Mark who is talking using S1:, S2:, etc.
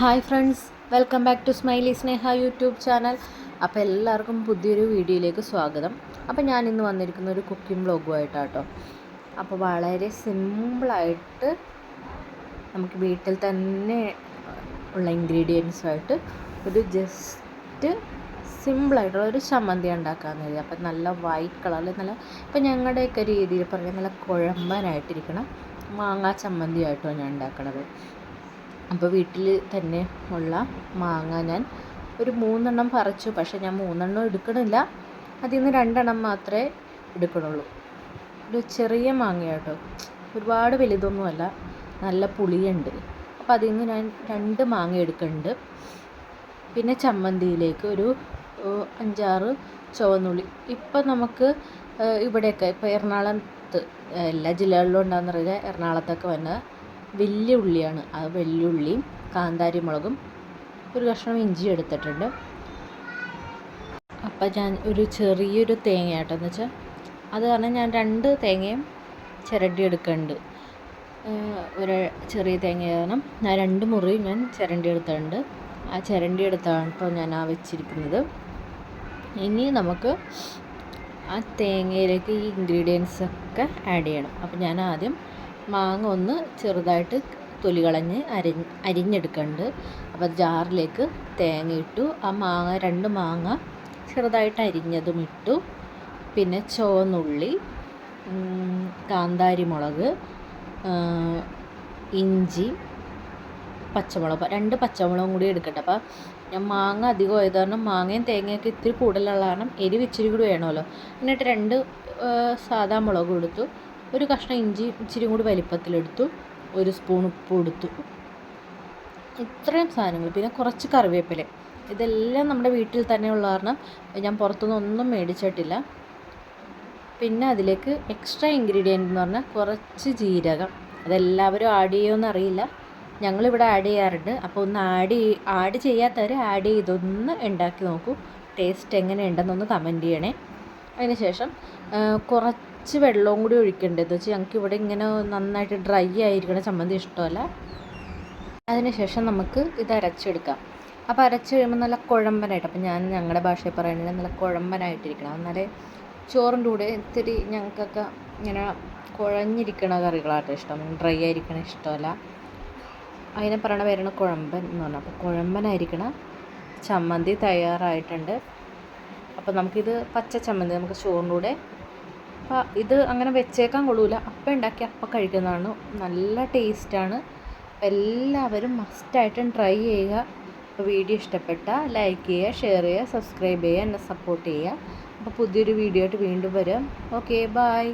S1: Hi friends welcome back to smiley Sneha YouTube channel അപ്പോൾ എല്ലാവർക്കും പുതിയൊരു വീഡിയോയിലേക്ക് സ്വാഗതം. അപ്പോൾ ഞാൻ ഇന്ന് വന്നിരിക്കുന്ന ഒരു കുക്കിംഗ് വ്ളോഗുമായിട്ടാട്ടോ അപ്പോൾ വളരെ സിമ്പിളായിട്ട് നമുക്ക് വീട്ടിൽ തന്നെ ഉള്ള ഇൻഗ്രീഡിയൻസുമായിട്ട് ഒരു ജസ്റ്റ് സിമ്പിളായിട്ടുള്ള ഒരു ചമ്മന്തി ഉണ്ടാക്കാമെന്ന് കരുതി. അപ്പം നല്ല വൈറ്റ് കളറിൽ നല്ല ഇപ്പം ഞങ്ങളുടെയൊക്കെ രീതിയിൽ പറഞ്ഞാൽ നല്ല കുഴമ്പനായിട്ടിരിക്കണം മാങ്ങാ ചമ്മന്തിയായിട്ടോ ഞാൻ ഉണ്ടാക്കണത്. അപ്പോൾ വീട്ടിൽ തന്നെ ഉള്ള മാങ്ങ ഞാൻ ഒരു മൂന്നെണ്ണം പറിച്ചു. പക്ഷേ ഞാൻ മൂന്നെണ്ണം എടുക്കണില്ല. അതിൽ നിന്ന് രണ്ടെണ്ണം മാത്രമേ എടുക്കണുള്ളൂ. ഒരു ചെറിയ മാങ്ങയാട്ടോ. ഒരുപാട് വലുതൊന്നുമല്ല. നല്ല പുളിയുണ്ട്. അപ്പോൾ അതിൽ നിന്ന് ഞാൻ രണ്ട് മാങ്ങ എടുക്കുന്നുണ്ട്. പിന്നെ ചമ്മന്തിയിലേക്ക് ഒരു അഞ്ചാറ് ചുവന്നുള്ളി. ഇപ്പം നമുക്ക് ഇവിടെയൊക്കെ ഇപ്പോൾ എറണാകുളത്ത് എല്ലാ ജില്ലകളിലും ഉണ്ടാകുന്നറിയില്ല എറണാകുളത്തൊക്കെ വന്ന വലിയ ഉള്ളിയാണ്. ആ വലിയ ഉള്ളിയും കാന്താരി മുളകും ഒരു കഷ്ണം ഇഞ്ചി എടുത്തിട്ടുണ്ട്. അപ്പം ഞാൻ ഒരു ചെറിയൊരു തേങ്ങ ആട്ടോ എന്ന് വെച്ചാൽ അത് കാരണം ഞാൻ രണ്ട് തേങ്ങയും ചിരണ്ടി എടുക്കുന്നുണ്ട് ഒരു ചെറിയ തേങ്ങ കാരണം ഞാൻ രണ്ട് മുറി ഞാൻ ചിരണ്ടി എടുത്തിട്ടുണ്ട്. ആ ചിരണ്ടി എടുത്താണ് ഇപ്പോൾ ഞാൻ ആ വെച്ചിരിക്കുന്നത്. ഇനി നമുക്ക് ആ തേങ്ങയിലേക്ക് ഈ ഇൻഗ്രീഡിയൻസ് ഒക്കെ ആഡ് ചെയ്യണം. അപ്പോൾ ഞാൻ ആദ്യം മാങ്ങ ഒന്ന് ചെറുതായിട്ട് തൊലി കളഞ്ഞ് അരിഞ്ഞ് അരിഞ്ഞെടുക്കുന്നുണ്ട് അപ്പോൾ ജാറിലേക്ക് തേങ്ങ ഇട്ടു. ആ മാങ്ങ രണ്ട് മാങ്ങ ചെറുതായിട്ട് അരിഞ്ഞതും ഇട്ടു. പിന്നെ ചുവന്നുള്ളി കാന്താരി മുളക് ഇഞ്ചി പച്ചമുളക്. രണ്ട് പച്ചമുളകും കൂടി എടുക്കട്ടെ. അപ്പോൾ ഞാൻ മാങ്ങ അധികം ആയത് കാരണം മാങ്ങയും തേങ്ങയൊക്കെ ഇത്തിരി കൂടുതലുള്ള കാരണം എരിവ് ഇച്ചിരി കൂടി വേണമല്ലോ. എന്നിട്ട് രണ്ട് സാധാ മുളക് എടുത്തു. ഒരു കഷ്ണം ഇഞ്ചി ഇച്ചിരി കൂടി വലിപ്പത്തിലെടുത്തു ഒരു സ്പൂൺ ഉപ്പ് എടുത്തു ഇത്രയും സാധനങ്ങൾ പിന്നെ കുറച്ച് കറിവേപ്പില. ഇതെല്ലാം നമ്മുടെ വീട്ടിൽ തന്നെ ഉള്ള കാരണം ഞാൻ പുറത്തുനിന്ന് ഒന്നും മേടിച്ചിട്ടില്ല. പിന്നെ അതിലേക്ക് എക്സ്ട്രാ ഇൻഗ്രീഡിയന്റ് എന്ന് പറഞ്ഞാൽ കുറച്ച് ജീരകം. അതെല്ലാവരും ആഡ് ചെയ്യുമെന്ന് അറിയില്ല. ഞങ്ങളിവിടെ ആഡ് ചെയ്യാറുണ്ട്. അപ്പോൾ ഒന്ന് ആഡ് ആഡ് ചെയ്യാത്തവർ ആഡ് ചെയ്തൊന്ന് ഉണ്ടാക്കി നോക്കൂ. ടേസ്റ്റ് എങ്ങനെയുണ്ടെന്നൊന്ന് കമന്റ് ചെയ്യണേ. അതിന് ശേഷം ആ, കുറച്ച് വെള്ളവും കൂടി ഒഴിക്കേണ്ടത് എന്ന് വെച്ചാൽ ഞങ്ങൾക്ക് ഇവിടെ ഇങ്ങനെ നന്നായിട്ട് ഡ്രൈ ആയിരിക്കണ ചമ്മന്തി ഇഷ്ടമല്ല. അതിനുശേഷം നമുക്ക് ഇത് അരച്ചെടുക്കാം. അപ്പോൾ അരച്ച് കഴിയുമ്പോൾ നല്ല കുഴമ്പനായിട്ട് അപ്പോൾ ഞാൻ ഞങ്ങളുടെ ഭാഷയിൽ പറയുന്നത് നല്ല കുഴമ്പനായിട്ടിരിക്കണം. എന്നാലേ ചോറിന്റെ കൂടെ ഇത്തിരി ഞങ്ങൾക്കൊക്കെ ഇങ്ങനെ കുഴഞ്ഞിരിക്കണ കറികളാട്ടോ ഇഷ്ടം. ഡ്രൈ ആയിരിക്കണ ഇഷ്ടമല്ല. അതിനെ പറയണ പേരാണ് കുഴമ്പൻ എന്ന് പറഞ്ഞാൽ അപ്പോൾ കുഴമ്പനായിരിക്കണ ചമ്മന്തി തയ്യാറായിട്ടുണ്ട്. അപ്പോൾ നമുക്കിത് പച്ച ചമ്മന്തി നമുക്ക് ചോറിന്റെ കൂടെ അപ്പോൾ ഇത് അങ്ങനെ വെച്ചേക്കാൻ കൊള്ളൂല. അപ്പം ഉണ്ടാക്കി അപ്പം കഴിക്കുന്നതാണ് നല്ല ടേസ്റ്റാണ്. എല്ലാവരും മസ്റ്റായിട്ടും ട്രൈ ചെയ്യുക. അപ്പോൾ വീഡിയോ ഇഷ്ടപ്പെട്ട ലൈക്ക് ചെയ്യുക ഷെയർ ചെയ്യുക സബ്സ്ക്രൈബ് ചെയ്യുക എന്നെ സപ്പോർട്ട് ചെയ്യുക. അപ്പോൾ പുതിയൊരു വീഡിയോ ആയിട്ട് വീണ്ടും വരാം. Okay bye